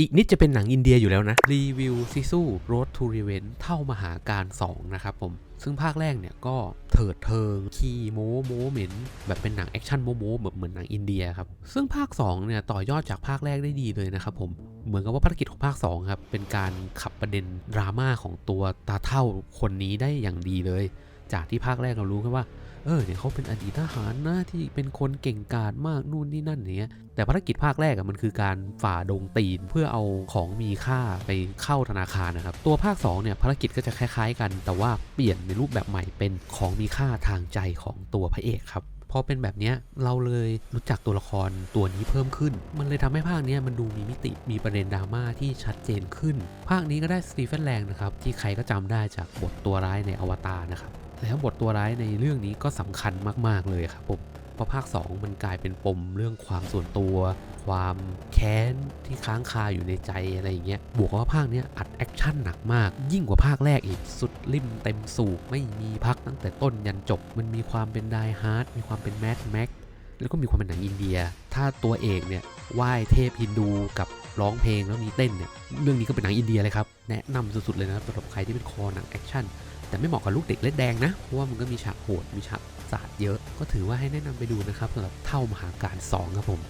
อีกนิดจะเป็นหนังอินเดียอยู่แล้วนะรีวิวซิซู Road to Revenge เท่ามหาการ 2 นะครับผม ซึ่งภาคแรกเนี่ยก็เถิดเทิง ขี้โมโมเหม็น แบบเป็นหนังแอคชั่นโมโมแบบเหมือนหนังอินเดียครับ ซึ่งภาค 2 เนี่ย ต่อยอดจากภาคแรกได้ดีเลยนะครับผมเหมือนกับว่าภารกิจของภาค 2 ครับ เป็นการขับประเด็นดราม่าของตัวตาเท่าคนนี้ได้อย่างดีเลย จากที่ภาคแรกเรารู้แค่ว่า เออเนี่ยเขาเป็นอดีตทหารนะที่เป็นคนเก่งกาจมากนู่นนี่นั่นเงี้ยแต่ภารกิจภาคแรกอะมันคือการฝ่าดงตีนเพื่อเอาของมีค่าไปเข้าธนาคารนะครับตัวภาค2เนี่ยภารกิจก็จะคล้าย ๆ กัน แต่ว่าเปลี่ยนในรูปแบบใหม่เป็นของมีค่าทางใจของตัวพระเอกครับพอเป็นแบบเนี้ยเราเลยรู้จักตัวละครตัวนี้เพิ่มขึ้น มันเลยทำให้ภาคนี้มันดูมีมิติมีประเด็นดราม่าที่ชัดเจนขึ้น ภาคนี้ก็ได้สตีเฟนแลงนะครับที่ใครก็จำได้จากบทตัวร้ายในอวตารนะครับ แล้วบทตัวร้ายในเรื่องนี้ก็สำคัญมาก ๆ เลยครับผมเพราะภาค 2 มันกลายเป็นปมเรื่องความส่วนตัว ความแค้นที่ค้างคาอยู่ในใจอะไรอย่างเงี้ย บวกกับว่าภาคเนี้ยอัดแอคชั่นหนักมาก ยิ่งกว่าภาคแรกอีก สุดริมเต็มสูบไม่มีพักตั้งแต่ต้นยันจบ มันมีความเป็นไดฮาร์ดมีความเป็นแมดแม็กแล้วก็มีความเป็นหนังอินเดีย ถ้าตัวเอกเนี่ยไหว้เทพฮินดูกับ ร้องเพลงแล้วมีเต้นเนี่ยเรื่องนี้ก็เป็นหนังอินเดียเลยครับแนะนำสุดๆเลยนะครับสำหรับใครที่เป็นคอหนังแอคชั่นแต่ไม่เหมาะกับลูกเด็กเล็ดแดงนะ เพราะว่ามันก็มีฉากโหดมีฉากสาดเยอะ ก็ถือว่าให้แนะนำไปดูนะครับสำหรับเท่ามหาการ2ครับผม